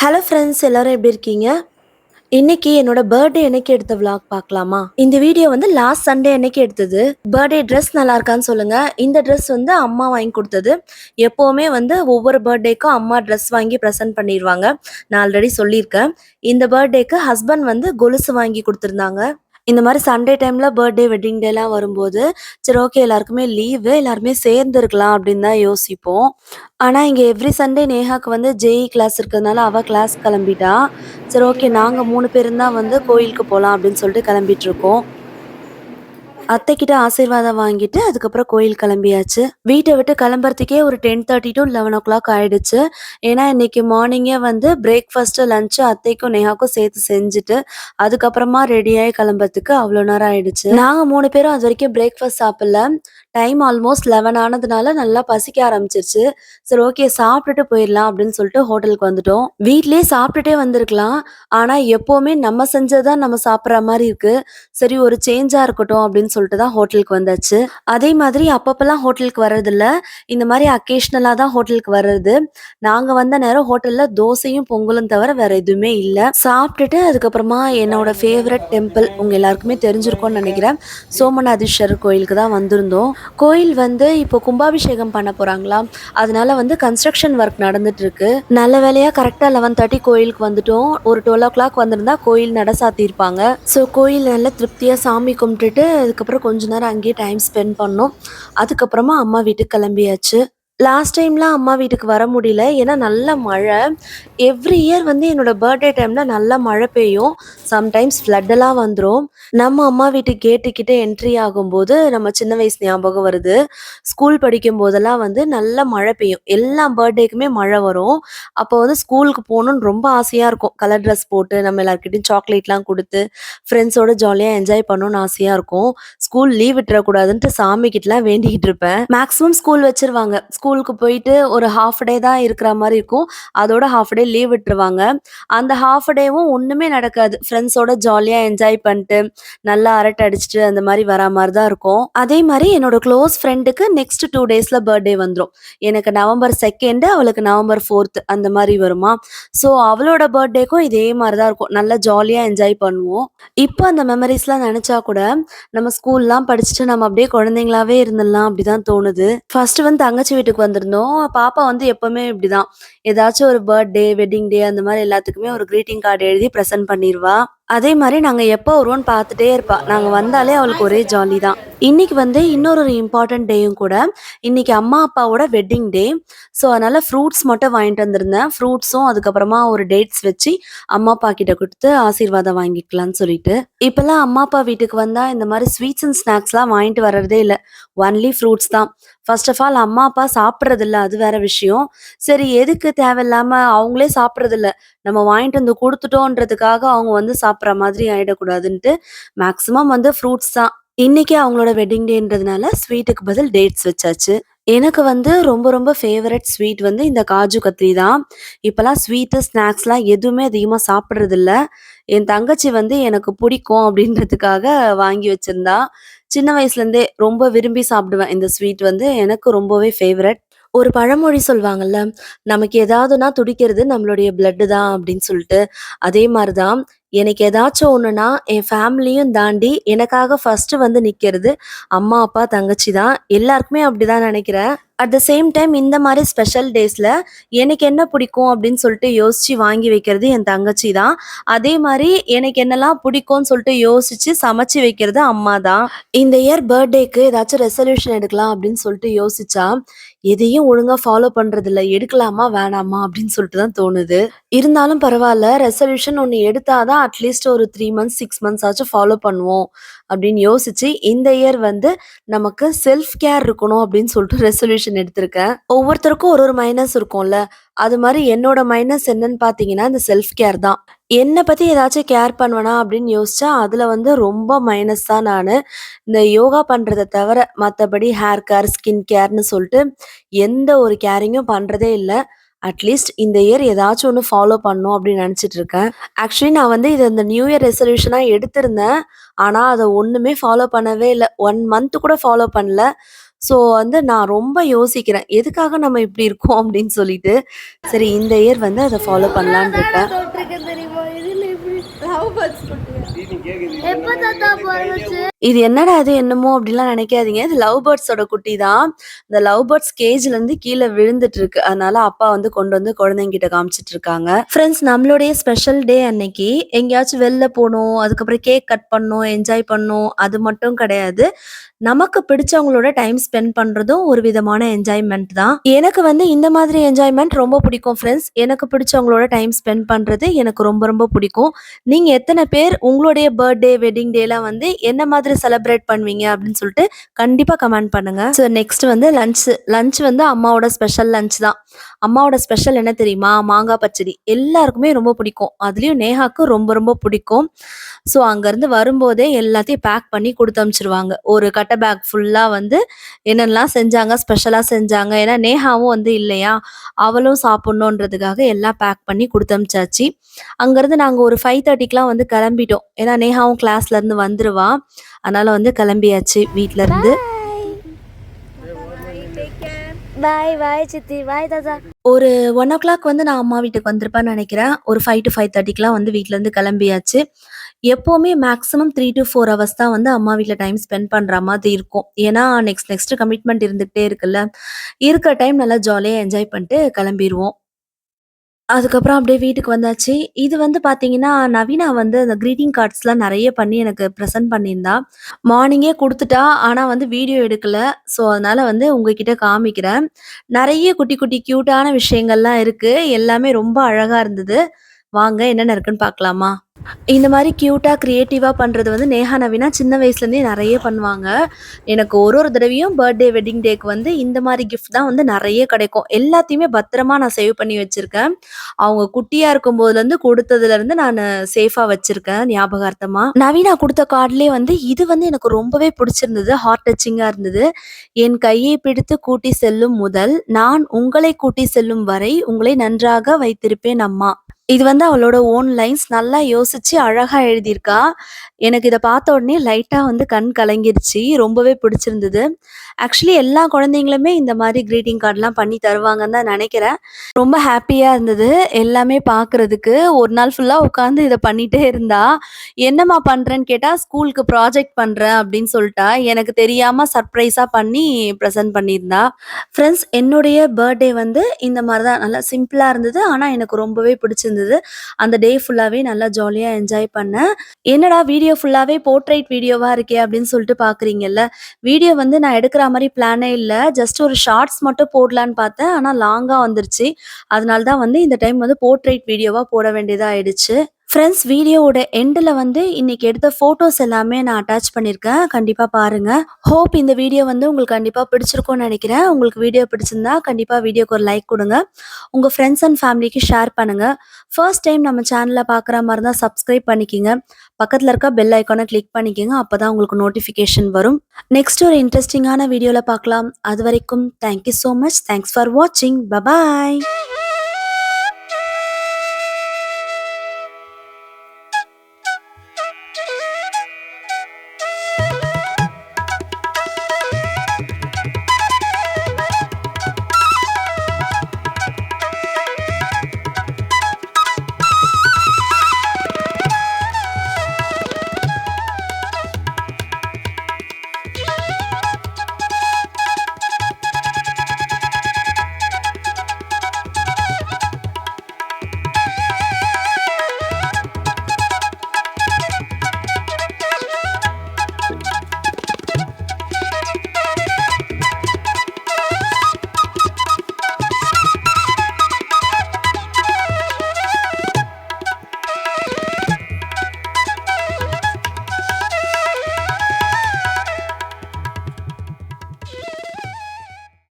Hello friends எல்லாரும் எப்படி இருக்கீங்க? இன்னைக்கு என்னோட பர்த்டே என்னைக்கு எடுத்த விளாக் பார்க்கலாமா? இந்த வீடியோ வந்து லாஸ்ட் சண்டே அன்னைக்கு எடுத்தது. பர்த்டே ட்ரெஸ் நல்லா இருக்கான்னு சொல்லுங்க. இந்த ட்ரெஸ் வந்து அம்மா வாங்கி கொடுத்தது. எப்போவுமே வந்து ஒவ்வொரு பர்த்டேக்கும் அம்மா ட்ரெஸ் வாங்கி ப்ரெசென்ட் பண்ணிடுவாங்க. நான் ஆல்ரெடி சொல்லியிருக்கேன். இந்த பர்த்டேக்கு ஹஸ்பண்ட் வந்து கொலுசு வாங்கி கொடுத்துருந்தாங்க. இந்த மாதிரி சண்டே டைமில் பர்த்டே வெட்டிங் டேலாம் வரும்போது சரி ஓகே எல்லாருக்குமே லீவு எல்லாருமே சேர்ந்து இருக்கலாம் அப்படின்னு தான் யோசிப்போம். ஆனால் இங்கே எவ்ரி சண்டே நேஹாக்கு வந்து ஜெய் கிளாஸ் இருக்கிறதுனால அவள் கிளாஸ் கிளம்பிட்டா சரி ஓகே நாங்கள் மூணு பேரும் தான் வந்து கோயிலுக்கு போகலாம் அப்படின்னு சொல்லிட்டு கிளம்பிட்டு இருக்கோம். அத்தைக்கிட்ட ஆசீர்வாதம் வாங்கிட்டு அதுக்கப்புறம் கோயில் கிளம்பியாச்சு. வீட்டை விட்டு கிளம்புறதுக்கே ஒரு ten thirty to eleven o'clock ஆயிடுச்சு. ஏன்னா இன்னைக்கு மார்னிங்கே வந்து பிரேக்ஃபாஸ்ட் லஞ்சு அத்தைக்கும் நேஹாக்கும் சேர்த்து செஞ்சுட்டு அதுக்கப்புறமா ரெடியாகி கிளம்புறதுக்கு அவ்வளோ நேரம் ஆயிடுச்சு. நாங்க மூணு பேரும் அது வரைக்கும் பிரேக்ஃபாஸ்ட் சாப்பிடல. டைம் ஆல்மோஸ்ட் லெவன் ஆனதுனால நல்லா பசிக்க ஆரம்பிச்சிருச்சு. சரி ஓகே சாப்பிட்டுட்டு போயிடலாம் அப்படின்னு சொல்லிட்டு ஹோட்டலுக்கு வந்துட்டோம். வீட்லயே சாப்பிட்டுட்டே வந்திருக்கலாம். ஆனா எப்பவுமே நம்ம செஞ்சதான் நம்ம சாப்பிட்ற மாதிரி இருக்கு. சரி ஒரு சேஞ்சா இருக்கட்டும் அப்படின்னு சொல்லிட்டு தான் ஹோட்டலுக்கு வந்தாச்சு. அதே மாதிரி அப்பப்பெல்லாம் ஹோட்டலுக்கு வர்றதில்ல. இந்த மாதிரி அக்கேஷ்னலாக தான் ஹோட்டலுக்கு வர்றது. நாங்கள் வந்த நேரம் ஹோட்டலில் தோசையும் பொங்கலும் தவிர வேற எதுவுமே இல்லை. சாப்பிட்டுட்டு அதுக்கப்புறமா என்னோட ஃபேவரட் டெம்பிள் உங்கள் எல்லாருக்குமே தெரிஞ்சிருக்கும்னு நினைக்கிறேன். சோமநாதீஸ்வரர் கோயிலுக்கு தான் வந்திருந்தோம். கோயில் வந்து இப்போ கும்பாபிஷேகம் பண்ண போகிறாங்களா அதனால வந்து கன்ஸ்ட்ரக்ஷன் ஒர்க் நடந்துட்டு இருக்கு நல்ல வேலையாக கரெக்டாக லெவன் தேர்ட்டி கோயிலுக்கு வந்துட்டோம். ஒரு டுவெல் ஓ கிளாக் வந்திருந்தா கோயில் நட சாத்தியிருப்பாங்க. ஸோ கோயில் நல்ல திருப்தியாக சாமி கும்பிட்டுட்டு அதுக்கப்புறம் கொஞ்ச நேரம் அங்கேயே டைம் ஸ்பெண்ட் பண்ணோம். அதுக்கப்புறமா அம்மா வீட்டுக்கு கிளம்பியாச்சு. லாஸ்ட் டைம்லாம் அம்மா வீட்டுக்கு வர முடியல. ஏன்னா நல்ல மழை. எவ்ரி இயர் வந்து என்னோட பர்த்டே டைம்ல நல்ல மழை பெய்யும். சம்டைம்ஸ் ஃப்ளட்டெல்லாம் வந்துடும் நம்ம அம்மா வீட்டு கேட்டுக்கிட்ட என்ட்ரி ஆகும்போது நம்ம சின்ன வயசு ஞாபகம் வருது. ஸ்கூல் படிக்கும் போதெல்லாம் வந்து நல்ல மழை பெய்யும். எல்லா பர்த்டேக்குமே மழை வரும். அப்போ வந்து ஸ்கூலுக்கு போகணும்னு ரொம்ப ஆசையாக இருக்கும். கலர் ட்ரெஸ் போட்டு நம்ம எல்லாருக்கிட்டையும் சாக்லேட்லாம் கொடுத்து ஃப்ரெண்ட்ஸோட ஜாலியாக என்ஜாய் பண்ணணும்னு ஆசையாக இருக்கும். ஸ்கூல் லீவ் விட்டுறக்கூடாதுன்ட்டு சாமிக்கிட்டலாம் வேண்டிக்கிட்டு இருப்பேன். மேக்ஸிமம் ஸ்கூல் வச்சிருவாங்க. ஸ்கூலுக்கு போயிட்டு ஒரு ஹாஃப் டே தான் இருக்கிற மாதிரி இருக்கும். அதோட ஹாஃப் டே லீவ் விட்டுருவாங்க. அந்த ஹாஃப் டேவும் ஒன்றுமே நடக்காது. ஃப்ரெண்ட்ஸோட ஜாலியாக என்ஜாய் பண்ணிட்டு நல்லா அரட்டை அடிச்சுட்டு அந்த மாதிரி வரா மாதிரி தான் இருக்கும். அதே மாதிரி என்னோட க்ளோஸ் ஃப்ரெண்டுக்கு நெக்ஸ்ட் டூ டேஸில் பர்த்டே வந்துடும் எனக்கு நவம்பர் செகண்டு அவளுக்கு நவம்பர் ஃபோர்த்து அந்த மாதிரி வருமா? ஸோ அவளோட பர்த்டேக்கும் இதே மாதிரி தான் இருக்கும். நல்லா ஜாலியாக என்ஜாய் பண்ணுவோம். இப்போ அந்த மெமரிஸ்லாம் நினச்சா கூட நம்ம ஸ்கூல்லாம் படிச்சுட்டு நம்ம அப்படியே குழந்தைங்களாவே இருந்துடலாம் அப்படிதான் தோணுது. ஃபர்ஸ்ட் வந்து தங்கச்சி வீட்டுக்கு வந்திருந்தோம். பாப்பா வந்து எப்பவுமே இப்படிதான். ஏதாச்சும் ஒரு பர்த்டே வெட்டிங் டே அந்த மாதிரி எல்லாத்துக்குமே ஒரு க்ரீட்டிங் கார்டு எழுதி ப்ரெசென்ட் பண்ணிடுவா அதே மாதிரி நாங்க எப்போ வருவோம்னு பார்த்துட்டே இருப்பா. நாங்க வந்தாலே அவளுக்கு ஒரே ஜாலி தான். இன்னைக்கு வந்து இன்னொரு ஒரு இம்பார்ட்டன்ட் டேயும் கூட. இன்னைக்கு அம்மா அப்பாவோட வெட்டிங் டே ஸோ அதனால ஃப்ரூட்ஸ் மட்டும் வாங்கிட்டு வந்திருந்தேன். ஃப்ரூட்ஸும் அதுக்கப்புறமா ஒரு டேட்ஸ் வச்சு அம்மா அப்பா கிட்ட கொடுத்து ஆசீர்வாதம் வாங்கிக்கலாம்னு சொல்லிட்டு. இப்பெல்லாம் அம்மா அப்பா வீட்டுக்கு வந்தா இந்த மாதிரி ஸ்வீட்ஸ் அண்ட் ஸ்நாக்ஸ்லாம் வாங்கிட்டு வர்றதே இல்லை. ஒன்லி ஃப்ரூட்ஸ் தான். ஃபர்ஸ்ட் ஆஃப் ஆல் அம்மா அப்பா சாப்பிட்றதில்ல. அது வேற விஷயம். சரி எதுக்கு தேவையில்லாம அவங்களே சாப்பிட்றதில்ல? நம்ம வாங்கிட்டு வந்து கொடுத்துட்டோன்றதுக்காக அவங்க வந்து சாப்பிட்ற மாதிரி ஆயிடக்கூடாதுன்ட்டு மேக்ஸிமம் வந்து ஃப்ரூட்ஸ் தான். இன்னைக்கு அவங்களோட வெட்டிங் டேன்றதுனால ஸ்வீட்டுக்கு பதில் டேட்ஸ் வச்சாச்சு. எனக்கு வந்து ரொம்ப ரொம்ப ஃபேவரட் ஸ்வீட் வந்து இந்த காஜு கத்திரி தான். இப்போலாம் ஸ்வீட்டு ஸ்நாக்ஸ்லாம் எதுவுமே அதிகமாக சாப்பிட்றதில்ல. என் தங்கச்சி வந்து எனக்கு பிடிக்கும் அப்படின்றதுக்காக வாங்கி வச்சுருந்தா. சின்ன வயசுலேருந்தே ரொம்ப விரும்பி சாப்பிடுவேன். இந்த ஸ்வீட் வந்து எனக்கு ரொம்பவே ஃபேவரட் ஒரு பழமொழி சொல்லுவாங்கல்ல நமக்கு ஏதாவதுனா துடிக்கிறது நம்மளுடைய பிளட்டு தான் அப்படின்னு சொல்லிட்டு அதே மாதிரி தான் எனக்கு ஏதாச்சும் ஒன்றுனா என் ஃபேமிலியும் தாண்டி எனக்காக ஃபஸ்ட்டு வந்து நிற்கிறது அம்மா அப்பா தங்கச்சி தான். எல்லாருக்குமே அப்படி தான் நினைக்கிறேன். அட் த சேம் டைம் இந்த மாதிரி ஸ்பெஷல் டேஸில் எனக்கு என்ன பிடிக்கும் அப்படின்னு சொல்லிட்டு யோசித்து வாங்கி வைக்கிறது என் தங்கச்சி தான். அதே மாதிரி எனக்கு என்னெல்லாம் பிடிக்கும்னு சொல்லிட்டு யோசித்து சமைச்சு வைக்கிறது அம்மா தான். இந்த இயர் பர்த்டேக்கு ஏதாச்சும் ரெசல்யூஷன் எடுக்கலாம் அப்படின்னு சொல்லிட்டு யோசிச்சா எதையும் ஒழுங்காக ஃபாலோ பண்ணுறதில்ல எடுக்கலாமா வேணாமா அப்படின்னு சொல்லிட்டு தான் தோணுது. இருந்தாலும் பரவாயில்ல. ரெசல்யூஷன் ஒன்று எடுத்தாதான் அட்லீஸ்ட் ஒரு த்ரீ மந்த்ஸ் சிக்ஸ் மந்த்ஸ் ஆச்சும் ஃபாலோ பண்ணுவோம் அப்படின்னு யோசிச்சு இந்த இயர் வந்து நமக்கு செல்ஃப் கேர் இருக்கணும் அப்படின்னு சொல்லிட்டு ரெசல்யூஷன் எடுத்திருக்கேன். ஒவ்வொருத்தருக்கும் ஒரு ஒரு மைனஸ் இருக்கும்ல. அது மாதிரி என்னோட மைனஸ் என்னன்னு பார்த்தீங்கன்னா இந்த செல்ஃப் கேர் தான். என்னை பற்றி ஏதாச்சும் கேர் பண்ணுவேனா அப்படின்னு யோசிச்சா அதில் வந்து ரொம்ப மைனஸ் தான் நான். இந்த யோகா பண்ணுறதை தவிர மற்றபடி ஹேர் கேர் ஸ்கின் கேர்னு சொல்லிட்டு எந்த ஒரு கேரிங்கும் பண்ணுறதே இல்லை. அட்லீஸ்ட் இந்த இயர் ஏதாச்சும் ஒன்று ஃபாலோ பண்ணும் அப்படின்னு நினச்சிட்டு இருக்கேன். ஆக்சுவலி நான் வந்து இது இந்த நியூ இயர் ரெசல்யூஷனாக எடுத்திருந்தேன். ஆனால் அதை ஒன்றுமே ஃபாலோ பண்ணவே இல்லை. ஒன் மந்த் கூட ஃபாலோ பண்ணல. ஸோ வந்து நான் ரொம்ப யோசிக்கிறேன். எதுக்காக நம்ம இப்படி இருக்கோம் அப்படின்னு சொல்லிட்டு. சரி இந்த இயர் வந்து அத ஃபாலோ பண்ணலான்னு இருக்கேன். எப்ப தாத்தா இது என்னடா அது என்னமோ அப்படிலாம் நினைக்காதீங்க. இது லவ் பேர்ட்ஸோட குட்டி தான். இந்த லவ் பேர்ட்ஸ் கேஜ்லேருந்து கீழே விழுந்துட்டு இருக்கு. அதனால அப்பா வந்து கொண்டு வந்து குழந்தைங்கிட்ட காமிச்சிட்டு இருக்காங்க. ஃப்ரெண்ட்ஸ் நம்மளுடைய ஸ்பெஷல் டே அன்னைக்கு எங்கேயாச்சும் வெளில போகணும் அதுக்கப்புறம் கேக் கட் பண்ணணும், என்ஜாய் பண்ணணும் அது மட்டும் கிடையாது. நமக்கு பிடிச்சவங்களோட டைம் ஸ்பெண்ட் பண்றதும் ஒரு விதமான என்ஜாய்மெண்ட் தான். எனக்கு வந்து இந்த மாதிரி என்ஜாய்மெண்ட் ரொம்ப பிடிக்கும் ஃப்ரெண்ட்ஸ். எனக்கு பிடிச்சவங்களோட டைம் ஸ்பெண்ட் பண்றது எனக்கு ரொம்ப ரொம்ப பிடிக்கும். நீங்க எத்தனை பேர் உங்களுடைய பர்த்டே, வெட்டிங் டேலாம் வந்து என்ன மாதிரி செலிப்ரேட் பண்ணுவீங்க அப்படின்னு சொல்லிட்டு கண்டிப்பாக கமெண்ட் பண்ணுங்க. ஸோ நெக்ஸ்ட் வந்து லஞ்ச். லஞ்ச் வந்து அம்மாவோட ஸ்பெஷல் லஞ்ச் தான். அம்மாவோட ஸ்பெஷல் என்ன தெரியுமா? மாங்காய் பச்சடி. எல்லாருக்குமே ரொம்ப பிடிக்கும். அதுலேயும் நேஹாக்கு ரொம்ப ரொம்ப பிடிக்கும். ஸோ அங்கேருந்து வரும்போதே எல்லாத்தையும் பேக் பண்ணி கொடுத்து அனுப்பிச்சுருவாங்க. ஒரு கட்ட பேக் ஃபுல்லாக வந்து என்னென்னலாம் செஞ்சாங்க, ஸ்பெஷலாக செஞ்சாங்க. ஏன்னா நேஹாவும் வந்து இல்லையா? அவளும் சாப்பிட்ணுன்றதுக்காக எல்லாம் பேக் பண்ணி கொடுத்து அனுப்பிச்சாச்சு. அங்கேருந்து நாங்கள் ஒரு 5:30க்குலாம் வந்து கிளம்பிட்டோம். ஏன்னா நேஹாவும் கிளாஸ்லேருந்து வந்துருவா. அதனால வந்து கிளம்பியாச்சு வீட்ல இருந்து. பாய் பாய் சித்தி பாய் தாத்தா ஒரு 1:00 வந்து நான் அம்மா வீட்டுக்கு வந்திருப்பேன்னு நினைக்கிறேன். ஒரு 5-5:30க்குலாம் வந்து வீட்லருந்து கிளம்பியாச்சு. எப்பவுமே மேக்ஸிமம் 3-4 ஹவர்ஸ் தான் வந்து அம்மா வீட்ல டைம் ஸ்பெண்ட் பண்ற மாதிரி இருக்கும். ஏன்னா நெக்ஸ்ட் நெக்ஸ்ட் கமிட்மெண்ட் இருந்துகிட்டே இருக்குல்ல. இருக்கிற டைம் நல்லா ஜாலியா என்ஜாய் பண்ணிட்டு கிளம்பிருவோம். அதுக்கப்புறம் அப்படியே வீட்டுக்கு வந்தாச்சு. இது வந்து பார்த்தீங்கன்னா, நவீனா வந்து அந்த கிரீட்டிங் கார்ட்ஸ்லாம் நெறைய பண்ணி எனக்கு பிரசன்ட் பண்ணியிருந்தா. மார்னிங்கே குடுத்துட்டா. ஆனா வந்து வீடியோ எடுக்கல. ஸோ அதனால வந்து உங்ககிட்ட காமிக்கிறேன். நெறைய குட்டி குட்டி கியூட்டான விஷயங்கள்லாம் இருக்கு. எல்லாமே ரொம்ப அழகா இருந்தது. வாங்க என்னென்ன இருக்குன்னு பார்க்கலாமா? இந்த மாதிரி க்யூட்டாக க்ரியேட்டிவாக பண்ணுறது வந்து நேஹா, நவீனா சின்ன வயசுலேருந்தே நிறைய பண்ணுவாங்க. எனக்கு ஒரு ஒரு தடவையும் பர்த்டே, வெட்டிங் டேக்கு வந்து இந்த மாதிரி கிஃப்ட் தான் வந்து நிறைய கிடைக்கும். எல்லாத்தையுமே பத்திரமா நான் சேவ் பண்ணி வச்சுருக்கேன் அவங்க குட்டியாக இருக்கும்போதுலேருந்து கொடுத்ததுலேருந்து நான் சேஃபாக வச்சுருக்கேன் ஞாபகார்த்தமாக நவீனா கொடுத்த கார்ட்லேயே வந்து இது வந்து எனக்கு ரொம்பவே பிடிச்சிருந்தது. ஹார்ட் டச்சிங்காக இருந்தது. என் கையை பிடித்து கூட்டி செல்லும் முதல், நான் உங்களை கூட்டி செல்லும் வரை உங்களை நன்றாக வைத்திருப்பேன் அம்மா. இது வந்து அவளோட ஓன் லைன்ஸ். நல்லா யோசிச்சு அழகா எழுதியிருக்கா. எனக்கு இதை பார்த்த உடனே லைட்டா வந்து கண் கலங்கிருச்சு. ரொம்பவே பிடிச்சிருந்தது. ஆக்சுவலி எல்லா குழந்தைங்களுமே இந்த மாதிரி கிரீட்டிங் கார்ட்லாம் பண்ணி தருவாங்கன்னு தான் நினைக்கிறேன் ரொம்ப ஹாப்பியா இருந்தது. எல்லாமே பார்க்கறதுக்கு ஒரு நாள் ஃபுல்லா உட்காந்து இதை பண்ணிட்டே இருந்தா. என்னம்மா பண்றேன்னு கேட்டா, ஸ்கூலுக்கு ப்ராஜெக்ட் பண்றேன் அப்படின்னு சொல்லிட்டா எனக்கு தெரியாம சர்ப்ரைஸா பண்ணி ப்ரெசென்ட் பண்ணியிருந்தா. ஃப்ரெண்ட்ஸ் என்னுடைய பர்த்டே வந்து இந்த மாதிரி தான் நல்லா சிம்பிளா இருந்தது. ஆனா எனக்கு ரொம்பவே பிடிச்சிருந்தது. அந்த டே ஃபுல்லாவே நல்லா ஜாலியா என்ஜாய் பண்ணேன். என்னடா வீடியோ ஃபுல்லாவே போர்ட்ரைட் வீடியோவா இருக்கே அப்படின்னு சொல்லிட்டு பார்க்குறீங்கல்ல. வீடியோ வந்து நான் எடுக்கிற மாதிரி பிளானே இல்ல. ஜஸ்ட் ஒரு ஷார்ட்ஸ் மட்டும் போடலான்னு பார்த்தேன். ஆனா லாங்கா வந்துருச்சு. அதனால தான் வந்து இந்த டைம் வந்து போர்ட்ரைட் வீடியோவா போட வேண்டியதா ஆயிடுச்சு. ஃப்ரெண்ட்ஸ் வீடியோவோட எண்டில் வந்து இன்னைக்கு எடுத்த ஃபோட்டோஸ் எல்லாமே நான் அட்டாச் பண்ணியிருக்கேன். கண்டிப்பாக பாருங்கள் ஹோப் இந்த வீடியோ வந்து உங்களுக்கு கண்டிப்பாக பிடிச்சிருக்கும்னு நினைக்கிறேன் உங்களுக்கு வீடியோ பிடிச்சிருந்தா கண்டிப்பாக வீடியோக்கு ஒரு லைக் கொடுங்க உங்கள் ஃப்ரெண்ட்ஸ் அண்ட் ஃபேமிலிக்கு ஷேர் பண்ணுங்கள் ஃபர்ஸ்ட் டைம் நம்ம சேனலில் பார்க்குற மாதிரி இருந்தால் சப்ஸ்கிரைப் பண்ணிக்கங்க. பக்கத்தில் இருக்க பெல் ஐக்கானை கிளிக் அப்போ தான் உங்களுக்கு நோட்டிஃபிகேஷன் வரும். நெக்ஸ்ட் ஒரு இன்ட்ரெஸ்டிங்கான வீடியோவில் பார்க்கலாம். அதுவரைக்கும் thank you so much. Thanks for வாட்சிங். Bye bye.